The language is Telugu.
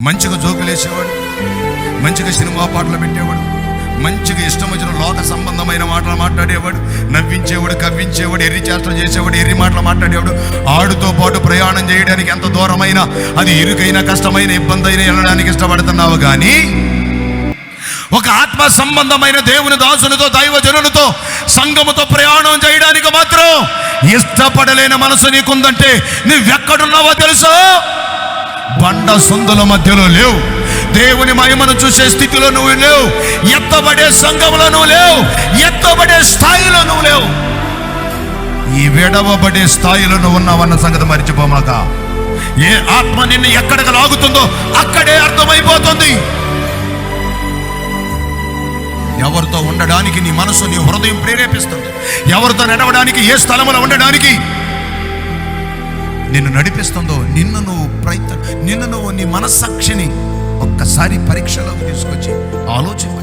మంచిగా జోకులేసేవాడు మంచిగా సినిమా పాటలు పెట్టేవాడు మంచిగా ఇష్టం వచ్చిన లోక సంబంధమైన మాటలు మాట్లాడేవాడు నవ్వించేవాడు కవ్వించేవాడు ఎర్రి చేష్టలు చేసేవాడు ఎర్రి మాటలు మాట్లాడేవాడు. ఆడుతో పాటు ప్రయాణం చేయడానికి ఎంత దూరమైనా అది ఇరుకైనా కష్టమైన ఇబ్బంది అయినా వెళ్ళడానికి ఇష్టపడుతున్నావు కానీ ఒక ఆత్మ సంబంధమైన దేవుని దాసునితో దైవజనులతో సంఘముతో ప్రయాణం చేయడానికి మాత్రం ఇష్టపడలేని మనసు నీకుందంటే నువ్వెక్కడున్నావో తెలుసా? బండ సందుల మధ్యలో లేవు. దేవుని మహిమను చూసే స్థితిలో నువ్వు లేవు. ఎత్తబడే సంఘంలో నువ్వు లేవు. ఎత్తబడే స్థాయిలో నువ్వు లేవు. ఈ విడవబడే స్థాయిలో నువ్వు ఉన్నావన్న సంగతి మర్చిపోమాక ఏ ఆత్మ నిన్ను ఎక్కడికి లాగుతుందో అక్కడే అర్థమైపోతుంది. ఎవరితో ఉండడానికి నీ మనసు నీ హృదయం ప్రేరేపిస్తుంది. ఎవరితో నడవడానికి ఏ స్థలంలో ఉండడానికి నిన్ను నడిపిస్తుందో నిన్ను నువ్వు ప్రయత్నం నిన్ను నువ్వు నీ మనస్సాక్షిని ఒక్కసారి పరీక్షలోకి తీసుకొచ్చి ఆలోచించు.